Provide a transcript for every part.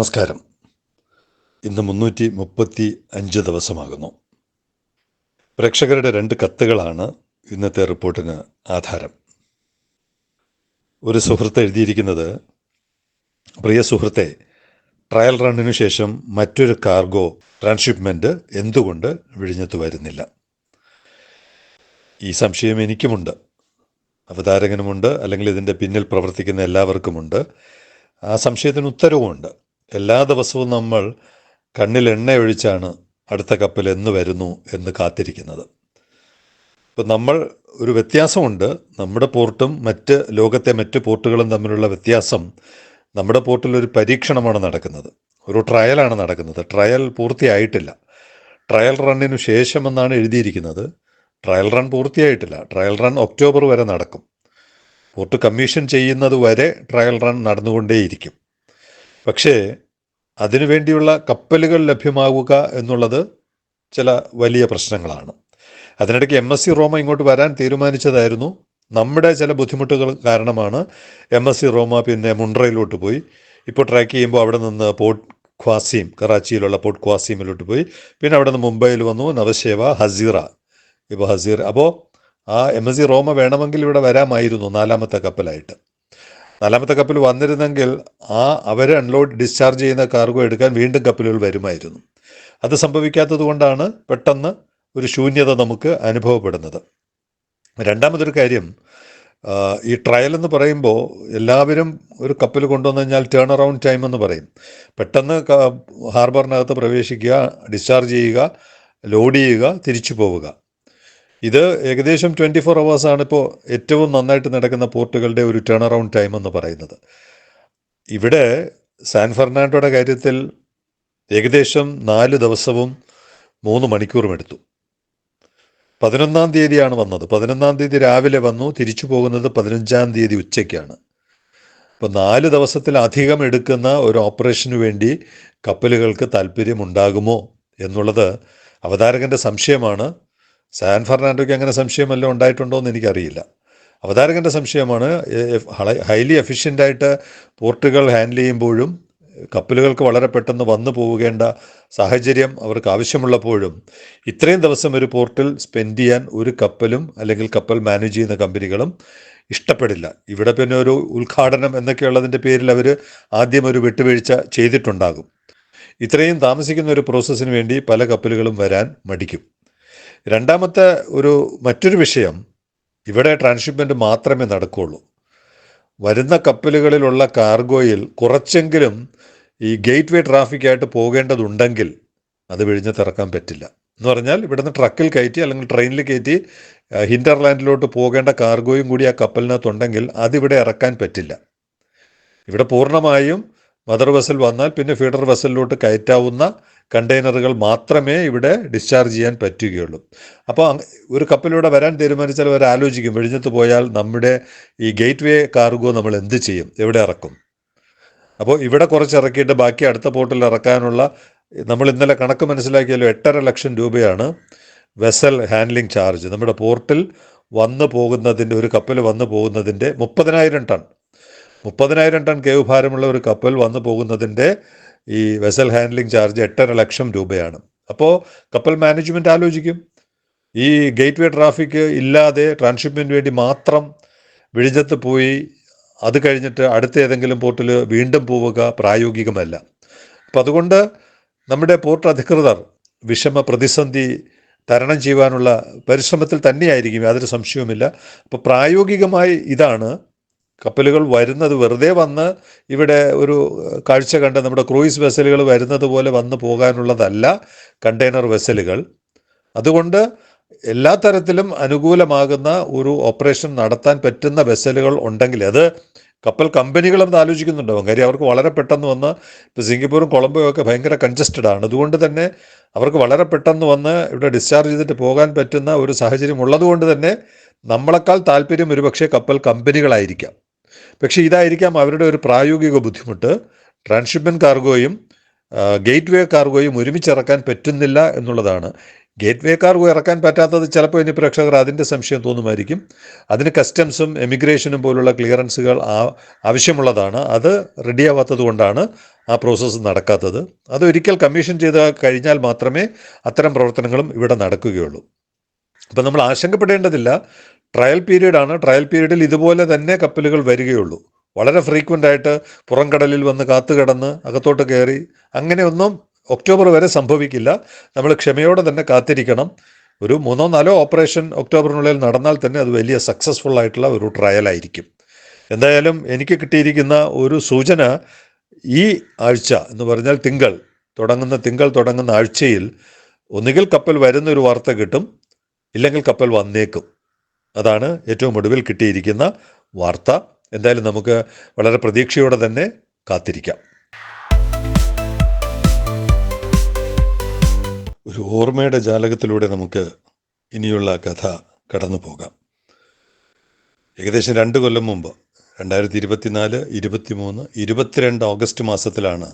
നമസ്കാരം. ഇന്ന് മുന്നൂറ്റി മുപ്പത്തി അഞ്ച് ദിവസമാകുന്നു. പ്രേക്ഷകരുടെ രണ്ട് കത്തുകളാണ് ഇന്നത്തെ റിപ്പോർട്ടിന് ആധാരം. ഒരു സുഹൃത്ത് എഴുതിയിരിക്കുന്നത് പ്രിയ സുഹൃത്തെ ട്രയൽ റണ്ണിനു ശേഷം മറ്റൊരു കാർഗോ ട്രാൻസ്ഷിപ്മെന്റ് എന്തുകൊണ്ട് വിഴിഞ്ഞത്ത് വരുന്നില്ല? ഈ സംശയം എനിക്കുമുണ്ട്. അവതാരകനുമുണ്ട് അല്ലെങ്കിൽ ഇതിന്റെ പിന്നിൽ പ്രവർത്തിക്കുന്ന എല്ലാവർക്കുമുണ്ട്. ആ സംശയത്തിന് ഉത്തരവുമുണ്ട്. എല്ലാ ദിവസവും നമ്മൾ കണ്ണിൽ എണ്ണ ഒഴിച്ചാണ് അടുത്ത കപ്പൽ എന്ന് വരുന്നു എന്ന് കാത്തിരിക്കുന്നത്. ഇപ്പം നമ്മൾ ഒരു വ്യത്യാസമുണ്ട്. നമ്മുടെ പോർട്ടും മറ്റ് ലോകത്തെ മറ്റ് പോർട്ടുകളും തമ്മിലുള്ള വ്യത്യാസം നമ്മുടെ പോർട്ടിൽ ഒരു പരീക്ഷണമാണ് നടക്കുന്നത്. ഒരു ട്രയലാണ് നടക്കുന്നത്. ട്രയൽ പൂർത്തിയായിട്ടില്ല. ട്രയൽ റണ്ണിനു ശേഷമെന്നാണ് എഴുതിയിരിക്കുന്നത്. ട്രയൽ റൺ പൂർത്തിയായിട്ടില്ല. ട്രയൽ റൺ ഒക്ടോബർ വരെ നടക്കും. പോർട്ട് കമ്മീഷൻ ചെയ്യുന്നത് വരെ ട്രയൽ റൺ നടന്നുകൊണ്ടേയിരിക്കും. പക്ഷേ അതിനുവേണ്ടിയുള്ള കപ്പലുകൾ ലഭ്യമാവുക എന്നുള്ളത് ചില വലിയ പ്രശ്നങ്ങളാണ്. അതിനിടയ്ക്ക് എം എസ് സി റോമ ഇങ്ങോട്ട് വരാൻ തീരുമാനിച്ചതായിരുന്നു. നമ്മുടെ ചില ബുദ്ധിമുട്ടുകൾ കാരണമാണ് എം എസ് സി റോമ പിന്നെ മുണ്ട്രയിലോട്ട് പോയി. ഇപ്പോൾ ട്രാക്ക് ചെയ്യുമ്പോൾ അവിടെ നിന്ന് പോർട്ട് ഖ്വാസീം കറാച്ചിയിലുള്ള പോർട്ട് ഖ്വാസീമിലോട്ട് പോയി. പിന്നെ അവിടെ നിന്ന് മുംബൈയിൽ വന്നു നവശേവ ഹസീറ. ഇപ്പോൾ ഹസീർ അപ്പോൾ ആ എം എസ് സി റോമ വേണമെങ്കിൽ ഇവിടെ വരാമായിരുന്നു നാലാമത്തെ കപ്പലായിട്ട്. നാലാമത്തെ കപ്പൽ വന്നിരുന്നെങ്കിൽ ആ അവർ അൺലോഡ് ഡിസ്ചാർജ് ചെയ്യുന്ന കാർഗോ എടുക്കാൻ വീണ്ടും കപ്പലുകൾ വരുമായിരുന്നു. അത് സംഭവിക്കാത്തത് കൊണ്ടാണ് പെട്ടെന്ന് ഒരു ശൂന്യത നമുക്ക് അനുഭവപ്പെടുന്നത്. രണ്ടാമതൊരു കാര്യം ഈ ട്രയൽ എന്ന് പറയുമ്പോൾ എല്ലാവരും ഒരു കപ്പൽ കൊണ്ടുവന്നു കഴിഞ്ഞാൽ ടേൺ അറൗണ്ട് ടൈം എന്ന് പറയും. പെട്ടെന്ന് ഹാർബറിനകത്ത് പ്രവേശിക്കുക ഡിസ്ചാർജ് ചെയ്യുക ലോഡ് ചെയ്യുക തിരിച്ചു പോവുക. ഇത് ഏകദേശം ട്വന്റി ഫോർ ആണ് ഇപ്പോൾ ഏറ്റവും നന്നായിട്ട് നടക്കുന്ന പോർട്ടുകളുടെ ഒരു ടേൺ അറൗണ്ട് ടൈം എന്ന് പറയുന്നത്. ഇവിടെ സാൻ ഫെർണാണ്ടോയുടെ കാര്യത്തിൽ ഏകദേശം നാല് ദിവസവും മൂന്ന് മണിക്കൂറും എടുത്തു. പതിനൊന്നാം തീയതിയാണ് വന്നത്. പതിനൊന്നാം തീയതി രാവിലെ വന്നു. തിരിച്ചു പോകുന്നത് പതിനഞ്ചാം തീയതി ഉച്ചയ്ക്കാണ്. അപ്പോൾ നാല് ദിവസത്തിലധികം എടുക്കുന്ന ഒരു ഓപ്പറേഷന് വേണ്ടി കപ്പലുകൾക്ക് താല്പര്യമുണ്ടാകുമോ എന്നുള്ളത് അവതാരകന്റെ സംശയമാണ്. സാൻ ഫെർണാണ്ടോയ്ക്ക് അങ്ങനെ സംശയമല്ല ഉണ്ടായിട്ടുണ്ടോ എന്ന് എനിക്കറിയില്ല. അവതാരകന്റെ സംശയമാണ് ഹൈലി എഫിഷ്യന്റായിട്ട് പോർട്ടുകൾ ഹാൻഡിൽ ചെയ്യുമ്പോഴും കപ്പലുകൾക്ക് വളരെ പെട്ടെന്ന് വന്നു പോവുകേണ്ട സാഹചര്യം അവർക്ക് ആവശ്യമുള്ളപ്പോഴും ഇത്രയും ദിവസം ഒരു പോർട്ടിൽ സ്പെൻഡ് ചെയ്യാൻ ഒരു കപ്പലും അല്ലെങ്കിൽ കപ്പൽ മാനേജ് ചെയ്യുന്ന കമ്പനികളും ഇഷ്ടപ്പെടില്ല. ഇവിടെ പിന്നെ ഒരു ഉദ്ഘാടനം എന്നൊക്കെയുള്ളതിന്റെ പേരിൽ അവർ ആദ്യം ഒരു വിട്ടുവീഴ്ച ചെയ്തിട്ടുണ്ടാകും. ഇത്രയും താമസിക്കുന്ന ഒരു പ്രോസസ്സിന് വേണ്ടി പല കപ്പലുകളും വരാൻ മടിക്കും. രണ്ടാമത്തെ ഒരു മറ്റൊരു വിഷയം ഇവിടെ ട്രാൻസ്ഷിപ്മെന്റ് മാത്രമേ നടക്കുകയുള്ളൂ വരുന്ന കപ്പലുകളിലുള്ള കാർഗോയിൽ കുറച്ചെങ്കിലും ഈ ഗേറ്റ് വേ ട്രാഫിക്കായിട്ട് പോകേണ്ടതുണ്ടെങ്കിൽ അത് വിഴിഞ്ഞ് തിറക്കാൻ പറ്റില്ല. എന്ന് പറഞ്ഞാൽ ഇവിടുന്ന് ട്രക്കിൽ കയറ്റി അല്ലെങ്കിൽ ട്രെയിനിൽ കയറ്റി ഹിന്റർലാൻഡിലോട്ട് പോകേണ്ട കാർഗോയും കൂടി ആ കപ്പലിനകത്തുണ്ടെങ്കിൽ അതിവിടെ ഇറക്കാൻ പറ്റില്ല. ഇവിടെ പൂർണമായും മദർ വെസൽ വന്നാൽ പിന്നെ ഫീഡർ വെസലിലോട്ട് കയറ്റാവുന്ന കണ്ടെയ്നറുകൾ മാത്രമേ ഇവിടെ ഡിസ്ചാർജ് ചെയ്യാൻ പറ്റുകയുള്ളൂ. അപ്പോൾ ഒരു കപ്പലിലൂടെ വരാൻ തീരുമാനിച്ചാൽ അവർ ആലോചിക്കും വെഴിഞ്ഞത്ത് പോയാൽ നമ്മുടെ ഈ ഗേറ്റ് വേ കാർഗോ നമ്മൾ എന്ത് ചെയ്യും? എവിടെ ഇറക്കും? അപ്പോൾ ഇവിടെ കുറച്ച് ഇറക്കിയിട്ട് ബാക്കി അടുത്ത പോർട്ടിൽ ഇറക്കാനുള്ള നമ്മൾ ഇന്നലെ കണക്ക് മനസ്സിലാക്കിയാലും എട്ടര ലക്ഷം രൂപയാണ് വെസൽ ഹാൻഡ്ലിംഗ് ചാർജ്. നമ്മുടെ പോർട്ടിൽ വന്നു പോകുന്നതിന്റെ ഒരു കപ്പൽ വന്നു പോകുന്നതിന്റെ മുപ്പതിനായിരം ടൺ. മുപ്പതിനായിരം ടൺ കേവ് ഭാരമുള്ള ഒരു കപ്പൽ വന്നു പോകുന്നതിന്റെ ഈ വെസൽ ഹാൻഡ്ലിംഗ് ചാർജ് എട്ടര ലക്ഷം രൂപയാണ്. അപ്പോൾ കപ്പൽ മാനേജ്മെന്റ് ആലോചിക്കും. ഈ ഗേറ്റ് വേ ട്രാഫിക് ഇല്ലാതെ ട്രാൻസ്ഷിപ്മെന്റ് വേണ്ടി മാത്രം വിഴിഞ്ഞത്ത് പോയി അത് കഴിഞ്ഞിട്ട് അടുത്ത ഏതെങ്കിലും പോർട്ടിൽ വീണ്ടും പോവുക പ്രായോഗികമല്ല. അപ്പം അതുകൊണ്ട് നമ്മുടെ പോർട്ട് അധികൃതർ വിഷമ പ്രതിസന്ധി തരണം ചെയ്യുവാനുള്ള പരിശ്രമത്തിൽ തന്നെയായിരിക്കും യാതൊരു സംശയവുമില്ല. അപ്പോൾ പ്രായോഗികമായി ഇതാണ് കപ്പലുകൾ വരുന്നത് വെറുതെ വന്ന് ഇവിടെ ഒരു കാഴ്ച കണ്ട് നമ്മുടെ ക്രൂയിസ് വെസലുകൾ വരുന്നത് പോലെ വന്ന് പോകാനുള്ളതല്ല കണ്ടെയ്നർ വെസലുകൾ. അതുകൊണ്ട് എല്ലാ തരത്തിലും അനുകൂലമാകുന്ന ഒരു ഓപ്പറേഷൻ നടത്താൻ പറ്റുന്ന വെസലുകൾ ഉണ്ടെങ്കിൽ അത് കപ്പൽ കമ്പനികളും അത് ആലോചിക്കുന്നുണ്ടാവും കാര്യം അവർക്ക് വളരെ പെട്ടെന്ന് വന്ന് ഇപ്പോൾ സിംഗപ്പൂരും കൊളംബോയും ഒക്കെ ഭയങ്കര കൺജസ്റ്റഡ് ആണ്. അതുകൊണ്ട് തന്നെ അവർക്ക് വളരെ പെട്ടെന്ന് വന്ന് ഇവിടെ ഡിസ്ചാർജ് ചെയ്തിട്ട് പോകാൻ പറ്റുന്ന ഒരു സാഹചര്യം ഉള്ളതുകൊണ്ട് തന്നെ നമ്മളെക്കാൾ താല്പര്യം ഒരുപക്ഷെ കപ്പൽ കമ്പനികളായിരിക്കാം. പക്ഷേ ഇതായിരിക്കാം അവരുടെ ഒരു പ്രായോഗിക ബുദ്ധിമുട്ട്. ട്രാൻസ്ഷിപ്മെന്റ് കാർഗോയും ഗേറ്റ് വേ കാർഗോയും ഒരുമിച്ചിറക്കാൻ പറ്റുന്നില്ല എന്നുള്ളതാണ്. ഗേറ്റ് വേ കാർഗോ ഇറക്കാൻ പറ്റാത്തത് ചിലപ്പോൾ ഇനി പ്രേക്ഷകർ അതിന്റെ സംശയം തോന്നുമായിരിക്കും. അതിന് കസ്റ്റംസും എമിഗ്രേഷനും പോലുള്ള ക്ലിയറൻസുകൾ ആവശ്യമുള്ളതാണ്. അത് റെഡിയാവാത്തത് കൊണ്ടാണ് ആ പ്രോസസ്സ് നടക്കാത്തത്. അത് ഒരിക്കൽ കമ്മീഷൻ ചെയ്ത് കഴിഞ്ഞാൽ മാത്രമേ അത്തരം പ്രവർത്തനങ്ങളും ഇവിടെ നടക്കുകയുള്ളൂ. അപ്പം നമ്മൾ ആശങ്കപ്പെടേണ്ടതില്ല. ട്രയൽ പീരീഡാണ്. ട്രയൽ പീരീഡിൽ ഇതുപോലെ തന്നെ കപ്പലുകൾ വരികയുള്ളൂ. വളരെ ഫ്രീക്വന്റ് ആയിട്ട് പുറംകടലിൽ വന്ന് കാത്തുകിടന്ന് അകത്തോട്ട് കയറി അങ്ങനെയൊന്നും ഒക്ടോബർ വരെ സംഭവിക്കില്ല. നമ്മൾ ക്ഷമയോടെ തന്നെ കാത്തിരിക്കണം. ഒരു മൂന്നോ നാലോ ഓപ്പറേഷൻ ഒക്ടോബറിനുള്ളിൽ നടന്നാൽ തന്നെ അത് വലിയ സക്സസ്ഫുൾ ആയിട്ടുള്ള ഒരു ട്രയൽ ആയിരിക്കും. എന്തായാലും എനിക്ക് കിട്ടിയിരിക്കുന്ന ഒരു സൂചന ഈ ആഴ്ച എന്ന് പറഞ്ഞാൽ തിങ്കൾ തുടങ്ങുന്ന തിങ്കൾ തുടങ്ങുന്ന ആഴ്ചയിൽ ഒന്നുകിൽ കപ്പൽ വരുന്നൊരു വാർത്ത കിട്ടും ഇല്ലെങ്കിൽ കപ്പൽ വന്നേക്കും. അതാണ് ഏറ്റവും ഒടുവിൽ കിട്ടിയിരിക്കുന്ന വാർത്ത. എന്തായാലും നമുക്ക് വളരെ പ്രതീക്ഷയോടെ തന്നെ കാത്തിരിക്കാം. ഒരു ഓർമ്മയുടെ ജാലകത്തിലൂടെ നമുക്ക് ഇനിയുള്ള കഥ കടന്നു പോകാം. ഏകദേശം രണ്ട് കൊല്ലം മുമ്പ് രണ്ടായിരത്തി ഇരുപത്തിനാല് ഇരുപത്തിമൂന്ന് ഇരുപത്തിരണ്ട് ഓഗസ്റ്റ് മാസത്തിലാണ്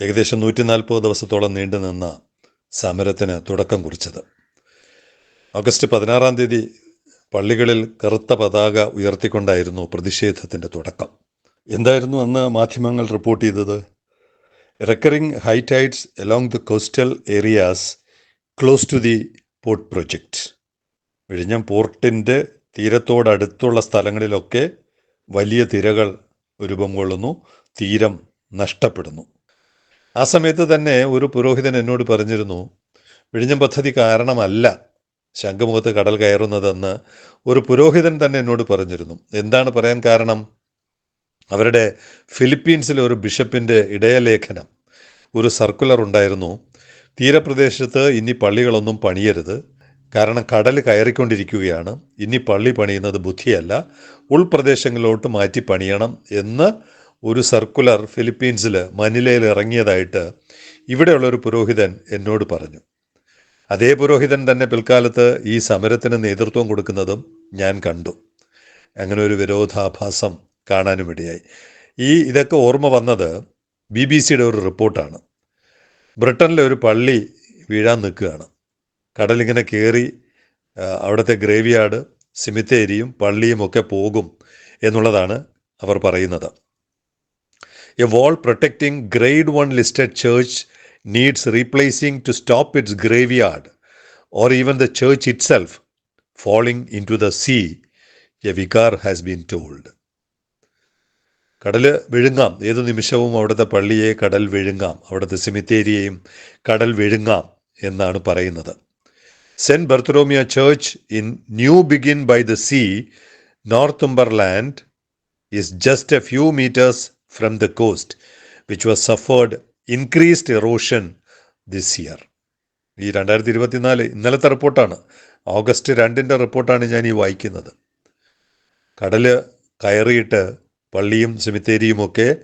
ഏകദേശം നൂറ്റി നാൽപ്പത് ദിവസത്തോളം നീണ്ടു നിന്ന സമരത്തിന് തുടക്കം കുറിച്ചത്. ഓഗസ്റ്റ് പതിനാറാം തീയതി പള്ളികളിൽ കറുത്ത പതാക ഉയർത്തിക്കൊണ്ടായിരുന്നു പ്രതിഷേധത്തിന്റെ തുടക്കം. എന്തായിരുന്നു അന്ന് മാധ്യമങ്ങൾ റിപ്പോർട്ട് ചെയ്തത്? Recurring high tides along the coastal areas close to the port project വിഴിഞ്ഞം പോർട്ടിന്റെ തീരത്തോടടുത്തുള്ള സ്ഥലങ്ങളിലൊക്കെ വലിയ തിരകൾ രൂപം കൊള്ളുന്നു തീരം നഷ്ടപ്പെടുന്നു. ആ സമയത്ത് തന്നെ ഒരു പുരോഹിതൻ എന്നോട് പറഞ്ഞിരുന്നു വിഴിഞ്ഞം പദ്ധതി കാരണമല്ല ശംഖുമുഖത്ത് കടൽ കയറുന്നതെന്ന് ഒരു പുരോഹിതൻ തന്നെ എന്നോട് പറഞ്ഞിരുന്നു. എന്താണ് പറയാൻ കാരണം? അവരുടെ ഫിലിപ്പീൻസിലെ ഒരു ബിഷപ്പിന്റെ ഇടയലേഖനം. ഒരു സർക്കുലർ ഉണ്ടായിരുന്നു. തീരപ്രദേശത്ത് ഇനി പള്ളികളൊന്നും പണിയരുത്. കാരണം കടൽ കയറിക്കൊണ്ടിരിക്കുകയാണ്. ഇനി പള്ളി പണിയുന്നത് ബുദ്ധിയല്ല. ഉൾപ്രദേശങ്ങളിലോട്ട് മാറ്റി പണിയണം എന്ന് ഒരു സർക്കുലർ ഫിലിപ്പീൻസിൽ മനിലയിൽ ഇറങ്ങിയതായിട്ട് ഇവിടെയുള്ള ഒരു പുരോഹിതൻ എന്നോട് പറഞ്ഞു. അതേ പുരോഹിതൻ തന്നെ പിൽക്കാലത്ത് ഈ സമരത്തിന് നേതൃത്വം കൊടുക്കുന്നതും ഞാൻ കണ്ടു. അങ്ങനെ ഒരു വിരോധാഭാസം കാണാനും ഇടയായി. ഈ ഇതൊക്കെ ഓർമ്മ വന്നത് ബി ബി സിയുടെ ഒരു റിപ്പോർട്ടാണ്. ബ്രിട്ടനിലെ ഒരു പള്ളി വീഴാൻ നിൽക്കുകയാണ്. കടലിങ്ങനെ കയറി അവിടുത്തെ ഗ്രേവിയാർഡ് സിമിത്തേരിയും പള്ളിയും ഒക്കെ പോകും എന്നുള്ളതാണ് അവർ പറയുന്നത്. A wall protecting grade one listed church needs replacing to stop its graveyard or even the church itself falling into the sea a vicar has been told കടൽ വിഴുങ്ങാം. ഏതു നിമിഷവും അവിടുത്തെ പള്ളിയെ കടൽ വിഴുങ്ങാം. അവിടുത്തെ സിമിത്തേരിയെയും കടൽ വിഴുങ്ങാം എന്നാണ് പറയുന്നത്. Saint Bartholomew church in Newbiggin by the sea Northumberland is just a few metres from the coast which was suffered increased erosion this year ഈ രണ്ടായിരത്തി ഇരുപത്തിനാല് ഇന്നലത്തെ റിപ്പോർട്ടാണ്. ഓഗസ്റ്റ് രണ്ടിന്റെ റിപ്പോർട്ടാണ് ഞാൻ ഈ വായിക്കുന്നത്. കടൽ കയറിയിട്ട് പള്ളിയും സെമിത്തേരിയുമൊക്കെ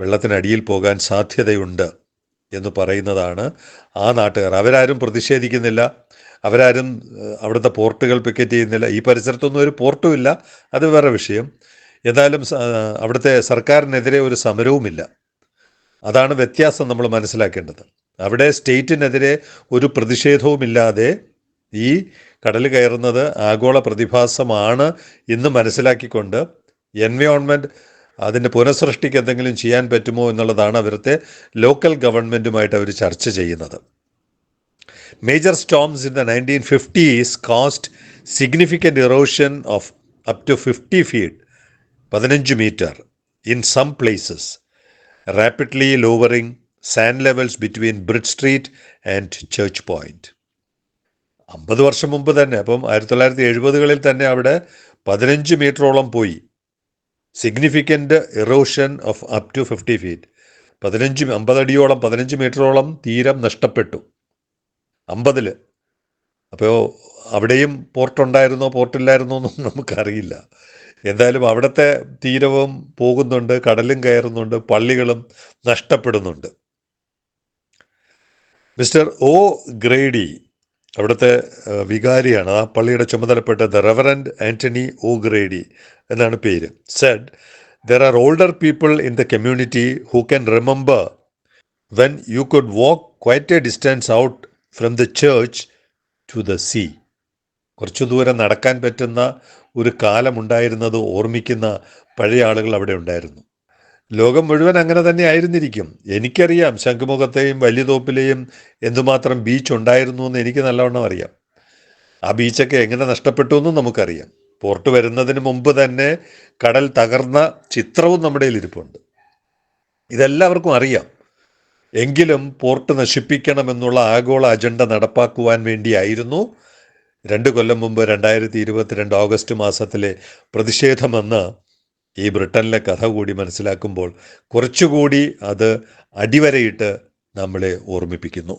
വെള്ളത്തിനടിയിൽ പോകാൻ സാധ്യതയുണ്ട് എന്ന് പറയുന്നതാണ് ആ നാട്ടുകാർ. അവരാരും പ്രതിഷേധിക്കുന്നില്ല. അവരാരും അവിടുത്തെ പോർട്ടുകൾ പിക്കറ്റ് ചെയ്യുന്നില്ല. ഈ പരിസരത്തൊന്നും ഒരു പോർട്ടും ഇല്ല. അത് വേറെ വിഷയം. സ- അവിടുത്തെ സർക്കാരിനെതിരെ ഒരു സമരവുമില്ല. അതാണ് വ്യത്യാസം നമ്മൾ മനസ്സിലാക്കേണ്ടത്. അവിടെ സ്റ്റേറ്റിനെതിരെ ഒരു പ്രതിഷേധവുമില്ലാതെ ഈ കടൽ കയറുന്നത് ആഗോള പ്രതിഭാസമാണ് എന്ന് മനസ്സിലാക്കിക്കൊണ്ട് എൻവയോൺമെന്റ് അതിന്റെ പുനഃസൃഷ്ടിക്ക് എന്തെങ്കിലും ചെയ്യാൻ പറ്റുമോ എന്നുള്ളതാണ് അവരുടെ ലോക്കൽ ഗവൺമെന്റുമായിട്ട് അവർ ചർച്ച ചെയ്യുന്നത്. Major storms in the nineteen fifties caused significant erosion of up to fifty feet പതിനഞ്ച് metre in some places rapidly lowering sand levels between Bridge Street and Church Point. അമ്പത് വർഷം മുമ്പ് തന്നെ അപ്പം ആയിരത്തി തൊള്ളായിരത്തി എഴുപതുകളിൽ തന്നെ അവിടെ പതിനഞ്ച് മീറ്ററോളം പോയി. Significant erosion of up to fifty feet പതിനഞ്ച് അമ്പതടിയോളം പതിനഞ്ച് മീറ്ററോളം തീരം നഷ്ടപ്പെട്ടു. അമ്പതിൽ അപ്പോൾ അവിടെയും പോർട്ടുണ്ടായിരുന്നോ പോർട്ടില്ലായിരുന്നോ എന്നും നമുക്കറിയില്ല. എന്തായാലും അവിടുത്തെ തീരവും പോകുന്നുണ്ട് കടലും കയറുന്നുണ്ട് പള്ളികളും നഷ്ടപ്പെടുന്നുണ്ട്. മിസ്റ്റർ ഒ ഗ്രേഡി അവിടുത്തെ വികാരിയാണ്. ആ പള്ളിയുടെ ചുമതലപ്പെട്ട the Reverend Anthony O Grady എന്നാണ് പേര്. Said there are older people in the community who can remember when you could walk quite a distance out from the church to the sea കുറച്ചു ദൂരം നടക്കാൻ പറ്റുന്ന ഒരു കാലമുണ്ടായിരുന്നത് ഓർമ്മിക്കുന്ന പഴയ ആളുകൾ അവിടെ ഉണ്ടായിരുന്നു. ലോകം മുഴുവൻ അങ്ങനെ തന്നെ ആയിരുന്നിരിക്കും. എനിക്കറിയാം ശംഖുമുഖത്തെയും വലിയതോപ്പിലെയും എന്തുമാത്രം ബീച്ച് ഉണ്ടായിരുന്നു എന്ന് എനിക്ക് നല്ലവണ്ണം അറിയാം. ആ ബീച്ചൊക്കെ എങ്ങനെ നഷ്ടപ്പെട്ടു എന്നും നമുക്കറിയാം. പോർട്ട് വരുന്നതിന് മുമ്പ് തന്നെ കടൽ തകർന്ന ചിത്രവും നമ്മുടെ ഇരിപ്പുണ്ട് ഇതെല്ലാവർക്കും അറിയാം. എങ്കിലും പോർട്ട് നശിപ്പിക്കണമെന്നുള്ള ആഗോള അജണ്ട നടപ്പാക്കുവാൻ വേണ്ടിയായിരുന്നു രണ്ട് കൊല്ലം മുമ്പ് രണ്ടായിരത്തി ഇരുപത്തിരണ്ട് ഓഗസ്റ്റ് മാസത്തിലെ പ്രതിഷേധമെന്ന് ഈ ബ്രിട്ടനിലെ കഥ കൂടി മനസ്സിലാക്കുമ്പോൾ കുറച്ചുകൂടി അത് അടിവരയിട്ട് നമ്മളെ ഓർമ്മിപ്പിക്കുന്നു.